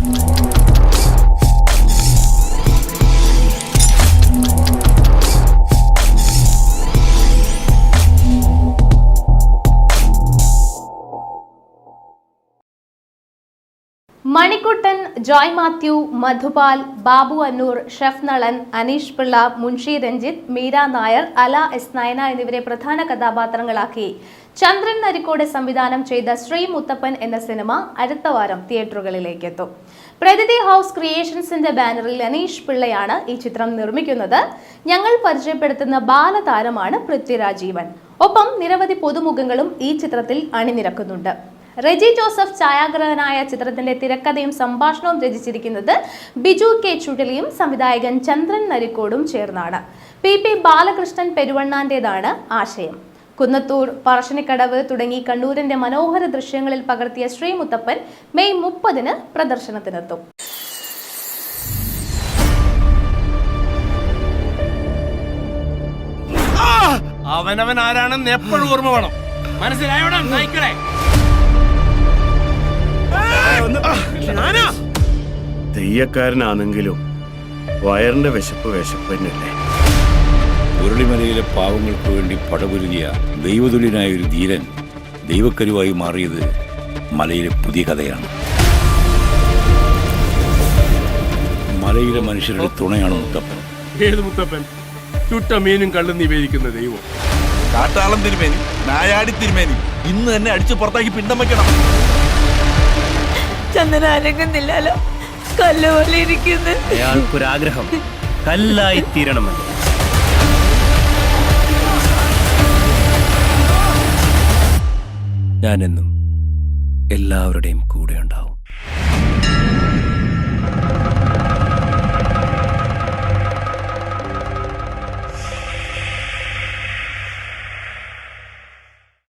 Música Manikuttan Joy Mathew Madhupal Babu Annoor chef Nalan Aneesh Pillai Munshi Ranjith Meera Nair Ala S Nayana എന്നിവരെ പ്രധാന കഥാപാത്രങ്ങളാക്കി. ചന്ദ്രൻ നരിക്കോട് സംവിധാനം ചെയ്ത ശ്രീ മുത്തപ്പൻ എന്ന cinema അടുത്ത വാരം തിയേറ്ററുകളിലേക്ക് എത്തും പ്രതിഥി ഹൗസ് ക്രിയേഷൻസിന്റെ ബാനറിൽ അനീഷ് പിള്ളയാണ് ഈ ചിത്രം നിർമ്മിക്കുന്നത്. ഞങ്ങൾ പരിചയപ്പെടുത്തുന്ന ബാലതാരമാണ് പൃഥ്വിരാജീവൻ ഒപ്പം നിരവധി പുതുമുഖങ്ങളും ഈ ചിത്രത്തിൽ അണിനിരക്കുന്നുണ്ട്. റെജി ജോസഫ് ഛായാഗ്രഹനായ ചിത്രത്തിന്റെ തിരക്കഥയും സംഭാഷണവും രചിച്ചിരിക്കുന്നത് ബിജു കെ ചുടലിയും സംവിധായകൻ ചന്ദ്രൻ നരിക്കോടും ചേർന്നാണ്. പി പി ബാലകൃഷ്ണൻ പെരുവണ്ണാന്റേതാണ് ആശയം. കുന്നത്തൂർ പറശ്ശിനിക്കടവ് തുടങ്ങി കണ്ണൂരിന്റെ മനോഹര ദൃശ്യങ്ങളിൽ പകർത്തിയ ശ്രീമുത്തപ്പൻ മെയ് മുപ്പതിന് പ്രദർശനത്തിനെത്തും. അവനവൻ ആരാണെന്ന് എപ്പോഴും ഓർമ്മ വേണം. മനസ്സിലായോടാ നായ്ക്കളെ. തെയ്യക്കാരനാണെങ്കിലും വയറിന്റെ വിശപ്പ് വിശപ്പ് തന്നെയല്ലേ ഉരുളിമലയിലെ പാവങ്ങൾക്ക് വേണ്ടി പടപുരുകിയ ദൈവതുല്യനായ ഒരു ധീരൻ ദൈവക്കരുവായി മാറിയത് മലയിലെ പുതിയ കഥയാണ്. മലയിലെ മനുഷ്യരുടെ തുണയാണ് മുത്തപ്പൻ. ഏത് മുത്തപ്പൻ? ചുട്ട മീനും കള്ളും നിവേദിക്കുന്ന ദൈവം. കാട്ടാളം തിരുമേനി നായാടി തിരുമേനി ഇന്ന് തന്നെ അടിച്ചു പുറത്താക്കി പിന്തം വയ്ക്കണം ചന്ദന അനങ്ങുന്നില്ലല്ലോ കല്ല് പോലെ ഇരിക്കുന്നു അയാൾക്കൊരാഗ്രഹം. കല്ലായി തീരണമെന്ന്. ഞാനെന്നും എല്ലാവരുടെയും കൂടെ ഉണ്ടാവും.